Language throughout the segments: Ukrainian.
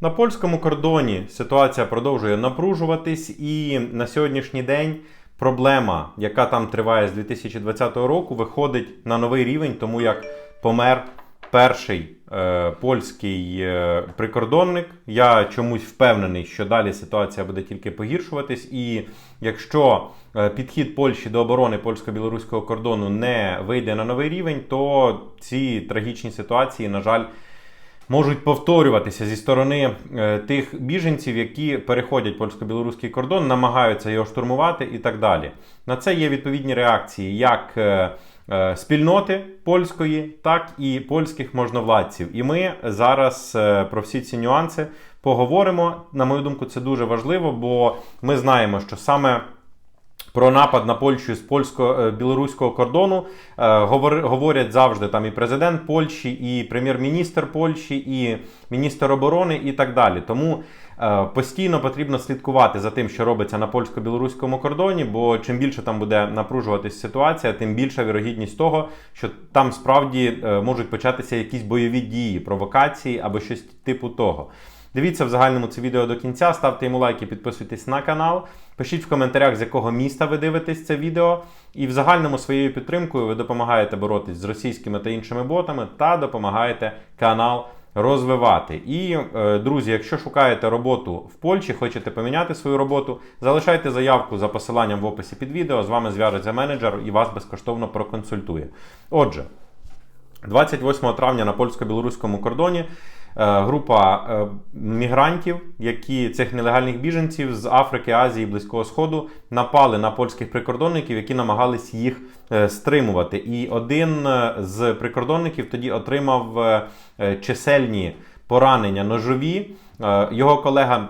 На польському кордоні ситуація продовжує напружуватись, і на сьогоднішній день проблема, яка там триває з 2020 року, виходить на новий рівень, тому як помер перший е, польський е, прикордонник. Я чомусь впевнений, що далі ситуація буде тільки погіршуватись. І якщо е, підхід Польщі до оборони польсько-білоруського кордону не вийде на новий рівень, то ці трагічні ситуації, на жаль, можуть повторюватися зі сторони е, тих біженців, які переходять польсько-білоруський кордон, намагаються його штурмувати і так далі. На це є відповідні реакції як е, е, спільноти польської, так і польських можновладців. І ми зараз про всі ці нюанси поговоримо. На мою думку, це дуже важливо, бо ми знаємо, що саме. Про напад на Польщу з польсько-білоруського кордону е, говорять завжди там і президент Польщі, і прем'єр-міністр Польщі, і міністр оборони, і так далі. Тому е, постійно потрібно слідкувати за тим, що робиться на польсько-білоруському кордоні, бо чим більше там буде напружуватись ситуація, тим більша вірогідність того, що там справді е, можуть початися якісь бойові дії, провокації або щось типу того. Дивіться в загальному це відео до кінця, ставте йому лайки, підписуйтесь на канал. Пишіть в коментарях, з якого міста ви дивитесь це відео. І в загальному своєю підтримкою ви допомагаєте боротись з російськими та іншими ботами та допомагаєте канал розвивати. І, е, друзі, якщо шукаєте роботу в Польщі, хочете поміняти свою роботу, залишайте заявку за посиланням в описі під відео. З вами зв'яжеться менеджер і вас безкоштовно проконсультує. Отже. 28 травня на польсько-білоруському кордоні група е, мігрантів, які цих нелегальних біженців з Африки, Азії, Близького Сходу напали на польських прикордонників, які намагались їх е, стримувати. І один е, з прикордонників тоді отримав е, е, чисельні поранення ножові. Е, Його колега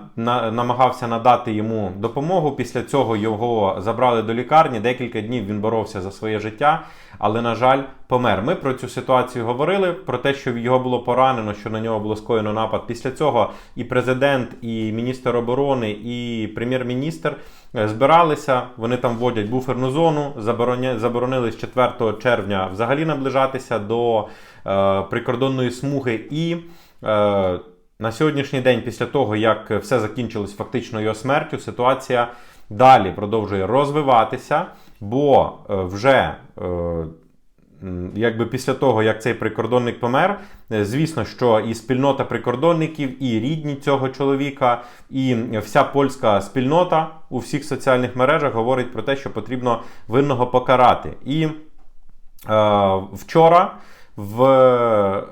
намагався надати йому допомогу. Після цього його забрали до лікарні. Декілька днів він боровся за своє життя, але, на жаль, помер. Ми про цю ситуацію говорили, про те, що його було поранено, що на нього було скоєно напад. Після цього і президент, і міністр оборони, і прем'єр-міністр е, збиралися. Вони там вводять буферну зону, заборонили з 4 червня взагалі наближатися до е, прикордонної смуги і. На сьогоднішній день, після того, як все закінчилось фактично його смертю, ситуація далі продовжує розвиватися, бо е, вже е, якби після того, як цей прикордонник помер, е, звісно, що і спільнота прикордонників, і рідні цього чоловіка, і вся польська спільнота у всіх соціальних мережах говорить про те, що потрібно винного покарати. І е, вчора в,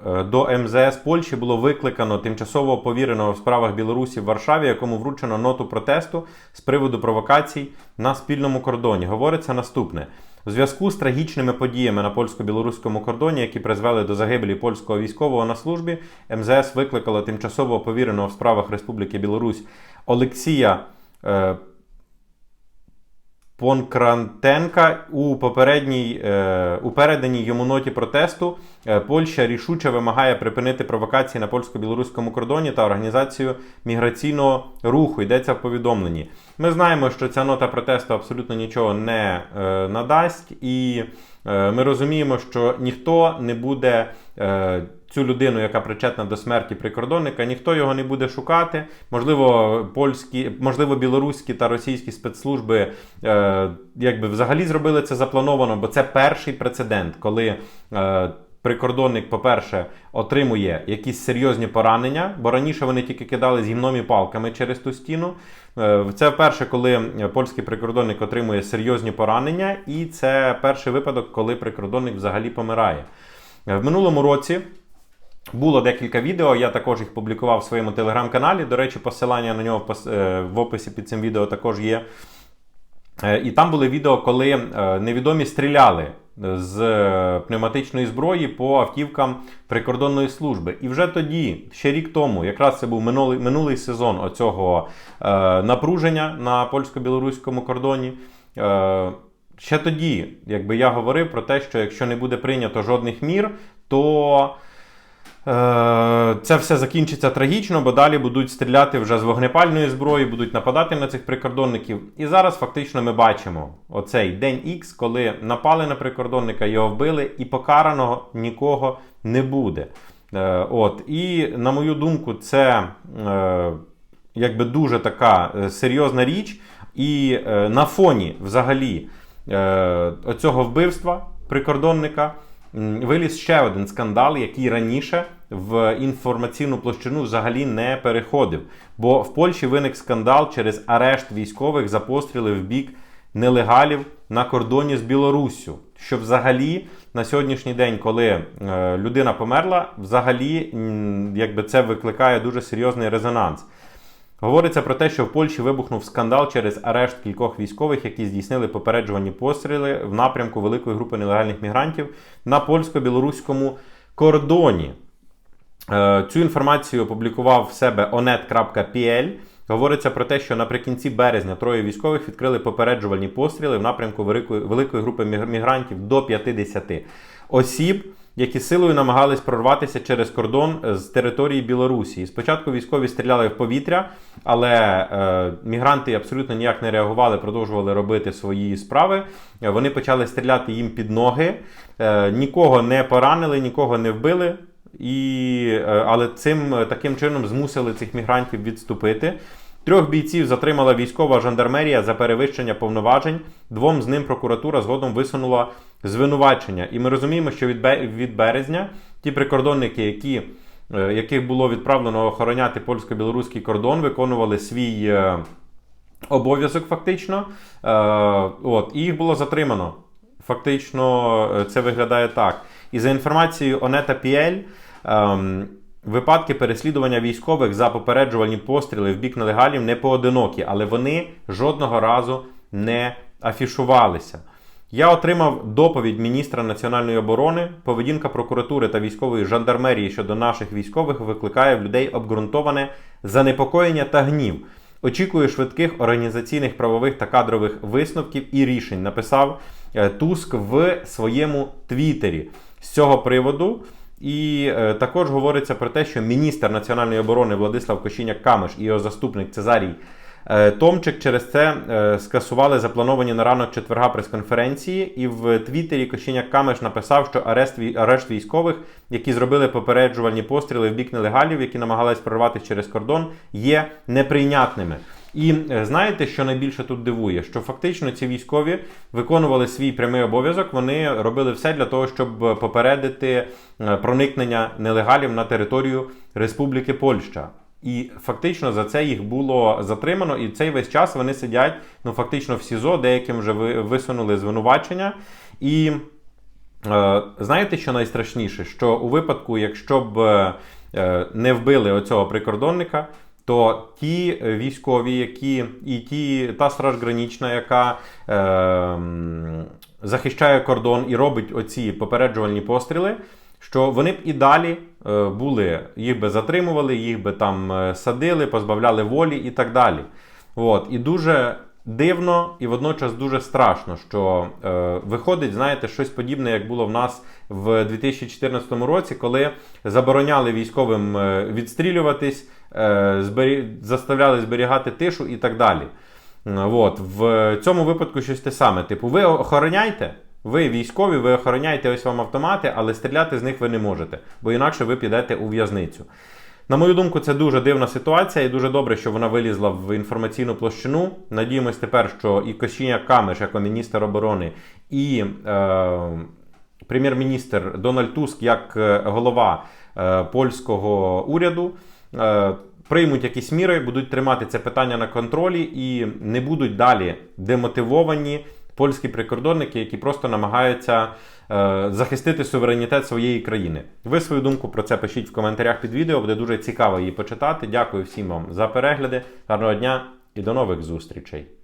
е, до МЗС Польщі було викликано тимчасово повіреного в справах Білорусі в Варшаві, якому вручено ноту протесту з приводу провокацій на спільному кордоні. Говориться наступне. У зв'язку з трагічними подіями на польсько-білоруському кордоні, які призвели до загибелі польського військового на службі, МЗС викликало тимчасово повіреного в справах Республіки Білорусь Олексія е, Понкрантенка у попередній е, у переданій йому ноті протесту е, Польща рішуче вимагає припинити провокації на польсько-білоруському кордоні та організацію міграційного руху. Йдеться в повідомленні. Ми знаємо, що ця нота протесту абсолютно нічого не е, надасть, і ми розуміємо, що ніхто не буде. Цю людину, яка причетна до смерті прикордонника, ніхто його не буде шукати. Можливо, польські, можливо, білоруські та російські спецслужби е, якби взагалі зробили це заплановано, бо це перший прецедент, коли е, прикордонник, по-перше, отримує якісь серйозні поранення, бо раніше вони тільки кидали з гімном і палками через ту стіну. Е, Це вперше, коли польський прикордонник отримує серйозні поранення, і це перший випадок, коли прикордонник взагалі помирає. Е, В минулому році. Було декілька відео, я також їх публікував в своєму телеграм-каналі. До речі, посилання на нього в е, описі під цим відео також є. Е, І там були відео, коли е, невідомі стріляли з пневматичної зброї по автівкам прикордонної служби. І вже тоді, ще рік тому, якраз це був минулий, минулий сезон оцього напруження на польсько-білоруському кордоні. Ще тоді, якби я говорив про те, що якщо не буде прийнято жодних мір, то Це все закінчиться трагічно, бо далі будуть стріляти вже з вогнепальної зброї, будуть нападати на цих прикордонників. І зараз фактично ми бачимо оцей день Х, коли напали на прикордонника, його вбили, і покараного нікого не буде. Е, от, І на мою думку, це е, якби дуже така е, серйозна річ. І е, на фоні взагалі е, оцього вбивства прикордонника виліз ще один скандал, який раніше в інформаційну площину взагалі не переходив. Бо в Польщі виник скандал через арешт військових за постріли в бік нелегалів на кордоні з Білоруссю. Що взагалі на сьогоднішній день, коли е, людина померла, взагалі якби це викликає дуже серйозний резонанс. Говориться про те, що в Польщі вибухнув скандал через арешт кількох військових, які здійснили попереджувальні постріли в напрямку великої групи нелегальних мігрантів на польсько-білоруському кордоні. Е, Цю інформацію опублікував в себе onet.pl. Говориться про те, що наприкінці березня троє військових відкрили попереджувальні постріли в напрямку великої, великої групи мігрантів до 50 осіб, які силою намагались прорватися через кордон з території Білорусі. Спочатку військові стріляли в повітря, але е, мігранти абсолютно ніяк не реагували, продовжували робити свої справи. Е, Вони почали стріляти їм під ноги, е, нікого не поранили, нікого не вбили. І, е, але цим е, таким чином змусили цих мігрантів відступити. Трьох бійців затримала військова жандармерія за перевищення повноважень. Двом з ним прокуратура згодом висунула звинувачення. І ми розуміємо, що від, березня ті прикордонники, які, е, яких було відправлено охороняти польсько-білоруський кордон, виконували свій е, обов'язок фактично. Е, от, і їх було затримано. Фактично, це виглядає так. І за інформацією Онета.pl, ем, випадки переслідування військових за попереджувальні постріли в бік нелегалів не поодинокі, але вони жодного разу не афішувалися. Я отримав доповідь міністра національної оборони. Поведінка прокуратури та військової жандармерії щодо наших військових викликає в людей обґрунтоване занепокоєння та гнів. Очікую швидких організаційних, правових та кадрових висновків і рішень. Написав е, Туск в своєму твіттері з цього приводу. І е, також говориться про те, що міністр національної оборони Владислав Кощіняк Камиш і його заступник Цезарій е, Томчик через це е, скасували заплановані на ранок четверга прес-конференції. І в Твіттері Кощіняк Камиш написав, що арешт, арешт військових, які зробили попереджувальні постріли в бік нелегалів, які намагались прорватися через кордон, є неприйнятними. І е, знаєте, що найбільше тут дивує? Що фактично ці військові виконували свій прямий обов'язок, вони робили все для того, щоб попередити е, проникнення нелегалів на територію Республіки Польща. І фактично за це їх було затримано, і цей весь час вони сидять ну фактично в СІЗО, деяким вже висунули звинувачення. І Е, Знаєте, що найстрашніше? Що у випадку, якщо б е, не вбили оцього прикордонника, то ті військові, які і ті, та страж гранічна, яка е, захищає кордон і робить оці попереджувальні постріли, що вони б і далі е, були, їх би затримували, їх би там е, садили, позбавляли волі і так далі. От. І дуже дивно і водночас дуже страшно, що е, виходить, знаєте, щось подібне, як було в нас в 2014 році, коли забороняли військовим е, відстрілюватись. Заставляли зберігати тишу і так далі. Е, От. В цьому випадку щось те саме. Типу, ви охороняйте. Ви військові, ви охороняєте ось вам автомати, але стріляти з них ви не можете, бо інакше ви підете у в'язницю. На мою думку, це дуже дивна ситуація, і дуже добре, що вона вилізла в інформаційну площину. Надіємось тепер, що і Кощіня Камеш, як міністр оборони, і е, прем'єр-міністр Дональд Туск, як е, голова е, польського уряду, е, приймуть якісь міри, будуть тримати це питання на контролі і не будуть далі демотивовані польські прикордонники, які просто намагаються е, захистити суверенітет своєї країни. Ви свою думку про це пишіть в коментарях під відео, буде дуже цікаво її почитати. Дякую всім вам за перегляди. Гарного дня і до нових зустрічей!